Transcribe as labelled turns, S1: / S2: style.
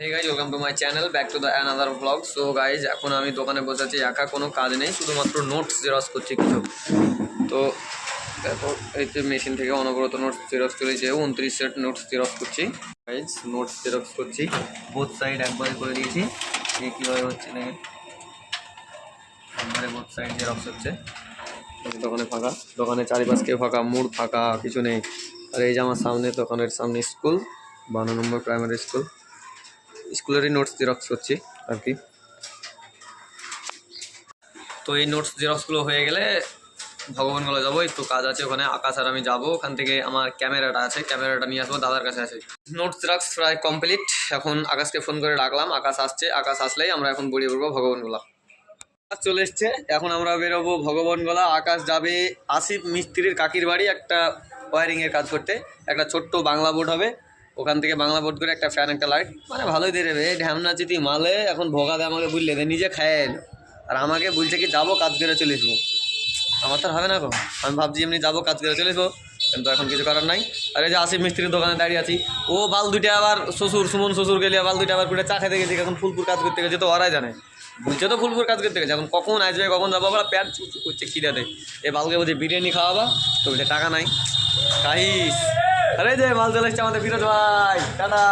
S1: Hey guys welcome to my channel back to the another blog so guys এখন আমি দোকানে বসেছি একা কোনো কাজ নেই, শুধুমাত্র নোটস জেরক্স করছি কিছু। তো দেখো, এই যে মেশিন থেকে অনবরত নোটস জেরক্স চলেছে উনত্রিশ সেট নোটস জেরক্স করছি। গাইজ নোটস জেরক্স করছি। বোথ সাইড একবারে করে দিয়েছি। এই কীভাবে হচ্ছে না, একবারে বোথ সাইড জেরক্স হচ্ছে। দোকানে ফাঁকা। দোকানের চারিপাশকে ফাঁকা, মুড ফাঁকা, কিছু নেই। আর এই যে আমার সামনে, দোকানের সামনে স্কুল বারো নম্বর প্রাইমারি স্কুল স্কুলেরই নোটস জেরক্স করছি আর কি। তো এই নোটস জেরক্সগুলো হয়ে গেলে ভগবানগুলো যাব, একটু কাজ আছে ওখানে, আকাশ আর আমি যাব। ওখান থেকে আমার ক্যামেরাটা আছে, ক্যামেরাটা নিয়ে আসব দাদার কাছে আছে। নোটস জেরক্স প্রায় কমপ্লিট এখন আকাশকে ফোন করে ডাকলাম, আকাশ আসছে, আকাশ আসলেই আমরা এখন বেরিয়ে পড়ব ভগবানগোলা চলে এসছে, এখন আমরা বেরোবো ভগবানগোলা আকাশ যাবে আসিফ মিস্ত্রির কাকির বাড়ি একটা ওয়ারিংয়ের কাজ করতে। একটা ছোট্ট বাংলা বোর্ড হবে। ওখান থেকে বাংলা বোর্ড করে একটা ফ্যান একটা লাইট মানে ভালোই দিয়ে দেবে এই ঢ্যামনা চিতি মালে এখন ভোগা দেয় আমাকে বুঝলে দে, নিজে খায় এলো আর আমাকে বলছে কি, যাব কাজ করে চলে আসব আমার তো হবে না গো। আমি ভাবছি এমনি যাব, কাজ করে চলে আসব কিন্তু এখন কিছু করার নাই। আর এই যে আসিফ মিস্ত্রির দোকানে দাঁড়িয়ে আছি, ও বাল দুইটা আবার শ্বশুর, সুমন শ্বশুর গেলে বাল দুইটা আবার করে চা খেতে গেছে, এখন ফুলপুর কাজ করতে গেছে তো ওরাই জানে। বুঝছে তো ফুলপুর কাজ করতে গেছে, এখন কখন আসবে, কখন যাব? আবার প্যান্ট চুচু করছে খিদাতে এ বালকে বলছে, বিরিয়ানি খাওয়াবা? তো বলছে, টাকা নাই। কাহিস আরে যে মাল চলে এসছে আমাদের বিরোধ ভাই। টাটা।